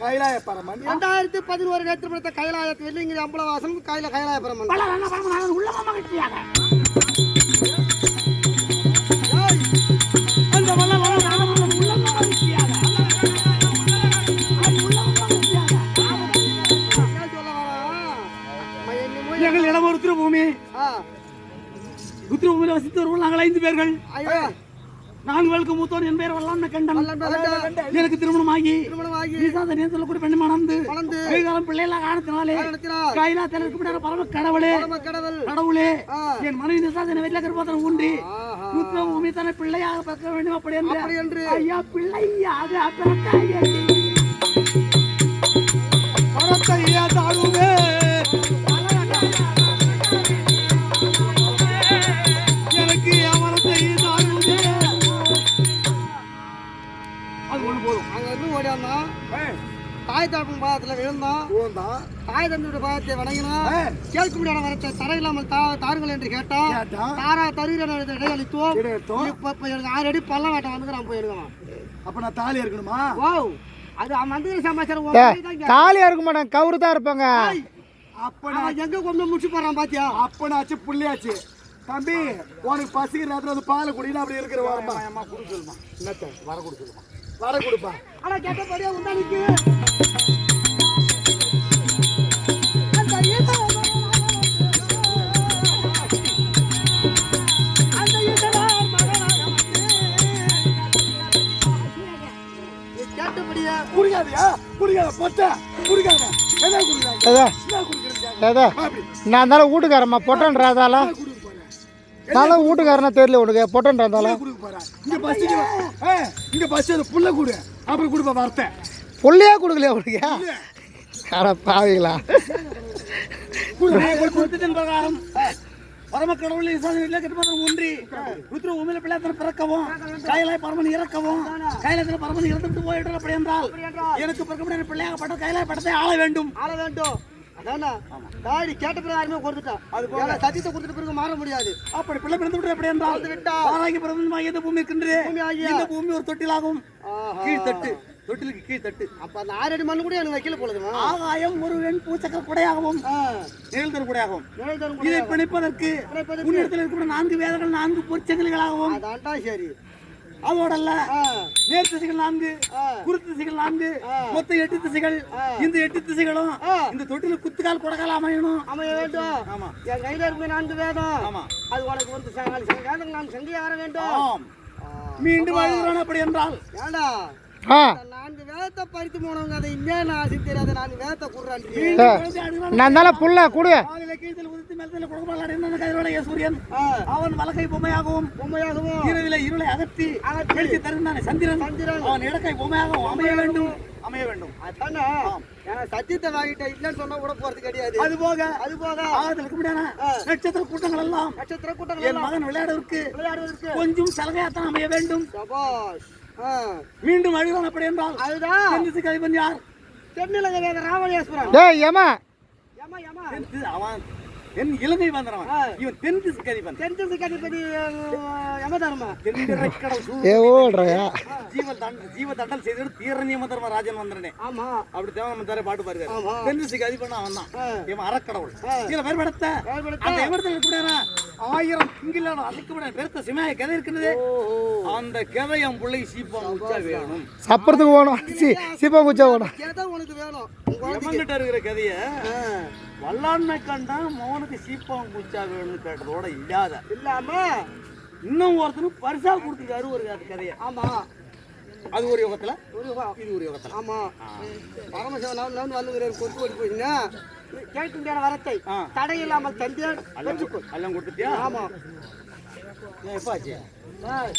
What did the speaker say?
கைலாய பரமன் பதினோரு நேற்று படுத்த கைலாயத்து வெள்ளிங்கிரி அம்பலவாசன் கையில கைலாய பரமன் பல நல்ல பரமநாதன் உள்ளமா மகிழ்ச்சியாக ஏய், அந்த வல்ல வல்ல ராமபுரம் உள்ளமா மகிழ்ச்சியாக அது உள்ளமா மகிழ்ச்சியாக என்ன சொல்ல வரா? அம்மா, என்னமோ எங்கள் இடம் ஒரு திருபூமி ஆ, உத்திரபூமியில் வசித்து வருவோம் நாங்கள் ஐந்து பேர்கள். ஐயா, நான்கு மூத்தோன் என் பெயர் வல்லாண்ட கண்டன் எனக்கு திருமணமாகி திருமணமாகி. நீசாதனியம் சொல்லக்கூடிய பெண்ணு மணந்து வெகுகாலம் பிள்ளைகள காரணத்தினால் கைலா தெற்கு விட பரம கடவுளே கடவுள். என் மனைவி நிசாதனை வீட்டில் கருப்பாத்திரம் ஊன்றி ஆஹா. உத்திரபூமி தன்னை பிள்ளையாக பிறக்க வேண்டும் அப்படி என்று. ஐயா பிள்ளையாக பிறக்க பரத்தையா தாழுவே ஓடியாந்தான் தாய் தகப்பன் பாதத்துல விழுந்தான். ஊந்தான் தாய் தந்தையுடைய பாதத்தை வணங்கினான். கேட்க முடியாத வரத்தை தரையில்லாமல் தா தாருங்கள் என்று கேட்டான். தாரா தருகிற இடையளித்தோம். இப்ப எனக்கு ஆறு அடி பள்ளம் வேட்டம் வந்து நான் போய் எடுக்கலாம் அப்ப நான் தாலி இருக்கணுமா ஓ அது அவன் மந்திரி சமாச்சாரம். தாலியா இருக்க மாட்டாங்க கவுரு தான் இருப்பாங்க. அப்ப நான் எங்க கொண்டு முடிச்சு போறான் பாத்தியா? அப்பனாச்சு புள்ளியாச்சு. தம்பி உனக்கு பசிக்கிற நேரத்துல வந்து பாலை குடினா அப்படி இருக்கிற வாரமா? என்னத்த வர கொடு சொல்லுமா வர கொடுப்பா. ஆனா கேட்டபடியா அப்படி. நான் தானே வீட்டுக்காரம்மா குடிக்க போறேன் நான் வீட்டுக்காரனா தெரியல உனக்கு பொட்டன்றாதால. என்ன போறேன் இங்க பசிக்கு ஏ இங்க பசி அது புள்ள குடு. அப்புறம் கொடுப்பா வார்த்தை. புள்ளையே கொடுக்கலையா உனக்கு? அட பாவிங்களா பிரகாரம். பரம கடவுள் கருப்பாத்திரம் ஊன்றி உத்திர பூமியில பிள்ளைத்தனை பிறக்கவும் கைலாய் பரமன் இறக்கவும் கைலாயத்தில் பரமன் இறந்துட்டு போயிட்டு அப்படி என்றால் எனக்கு பிறக்க முடியாத பிள்ளையாகப்பட்ட கைலாய படத்தை ஆள வேண்டும். ஆள வேண்டும். அதானா தாடி கேட்ட பிறகு யாருமே கொடுத்துட்டான் அது போல சத்தியத்தை கொடுத்துட்ட பிறகு மாற முடியாது. அப்படி பிள்ளை பிறந்து விட்டு எப்படி என்றால் விட்டா பிரபஞ்சமாக எந்த பூமி இருக்கின்றது பூமி ஆகிய இந்த பூமி ஒரு தொட்டிலாகும். ஆஹா. கீழ் தட்டு தொட்டிலுக்கு கீழ் தட்டு அப்ப அந்த ஆறடி மண்ணு கூட எனக்கு வைக்கல போலதுமா ஆகாயம் ஒரு வெண் பூச்சக்கர குடையாகவும். நிழல்தர் குடையாகவும் இதை பிணைப்பதற்கு பிணைப்பதற்கு. முன்னிடத்தில் இருக்கிற நான்கு வேதங்கள் நான்கு பொற்செங்கல்களாகவும் அதான்டா சரி. அதோடல்ல ஆ, நேர் திசைகள் நான்கு ஆ, குருத்து திசைகள் நான்கு ஆ. மொத்தம் எட்டு திசைகள். இந்த எட்டு திசைகளும். இந்த தொட்டில குத்துக்கால் குடக்கால் அமையணும். அமைய வேண்டும். ஆமா. என் கையில இருக்கு நான்கு வேதம். ஆமா. அது உனக்கு வந்து வேதம் நான் சங்கி ஆற வேண்டும். மீண்டும் அழுகிறான் அப்படி என்றால். ஏண்டா? நான்கு வேதத்தை பறித்து போனவங்க அதை ஆசி தெரியாத நான்கு வேதத்தை குடுறான். நான் தானே புள்ள கொடு. காலில கீழ்த்தில் உதித்து மேலத்தில் குடக்கால் அடைந்த கதிரோடைய சூரியன்? அவன் வலக்கை பொம்மையாகவும் பொம்மையாகவும். இரவில இருளை அகற்றி அகற்றி. தருந்தானே சந்திரன். சந்திரன். அவன் இடக்கை பொம்மையாகவும் அமைய வேண்டும். அமைய வேண்டும். அதானே? ஏன்னா சத்தியத்தை வாங்கிட்ட இல்லைன்னு சொன்னா விட போறது கிடையாது. அது போக. அது போக. ஆ. நட்சத்திர கூட்டங்கள் எல்லாம் நட்சத்திர கூட்டங்கள் மகன் விளையாடுவதற்கு விளையாடுவதற்கு கொஞ்சம் சலுகையாத்தான் அமைய வேண்டும். சபாஷ். மீண்டும் அழுகிறான் அப்படி என்றால் அதுதான். தென் திசைக்கு அதிபன் யார்? தென்னிலங்கை வேத ராமலியாஸ்வரன் டேய் ஏமா. ஏமா ஏமா. திசை- அவன் தென் இலங்கை வந்தவன். இவன் தென் திசைக்கு அதிபன் தென் திசைக்கு அதிபதி யமதர்மா தென்திரைக்கடல் சூழ். ஏ ஓடுறயா? ஜீவ தண்ட ஜீவ தண்டல் செய்து தீரணியம தர்ம ராஜன் வந்தனே. ஆமா. அப்படி தேவன் தர பாட்டு பாருங்க ஆமா. தென் திசைக்கு அதிபன் அவன் தான். இவன் அறக்கடவுள். இதுல பேர் படத்த வேறுபடுத்த. அந்த எவரத்தில் கூட ஆயிரம் கிங்கிலான அழைக்கப்பட பெருத்த சிமாய கதை இருக்குது ஓஹோ. அந்த கதை என் பிள்ளை சீப்பம் உச்சா வேணும். சப்பரத்துக்கு போகணும். சி சீப்பாங்குச்சா போகணும். கேதான் உனக்கு வேணும். எவங்கிட்ட இருக்கிற கதைய வல்லாண்மை கண்டா மௌனுக்கு சீப்பம் குச்சா வேணும்னு கேட்டதோட இல்லாத. இல்லாம? இன்னும் ஒருத்தனுக்கு பரிசா கொடுத்துருக்காரு ஒரு கதையை. ஆமா. அது ஒரு யுகத்துல? ஒரு இது ஒரு யுகத்துல. ஆமா. பரமசிவன் வந்து கொத்து ஓடி போயிடுங்க கேட்க முடியாத வரத்தை. ஆ. தடை இல்லாமல் தந்தேன் எல்லாம் எல்லாம் கொடுத்துட்டியா? ஆமா. 来八斤来。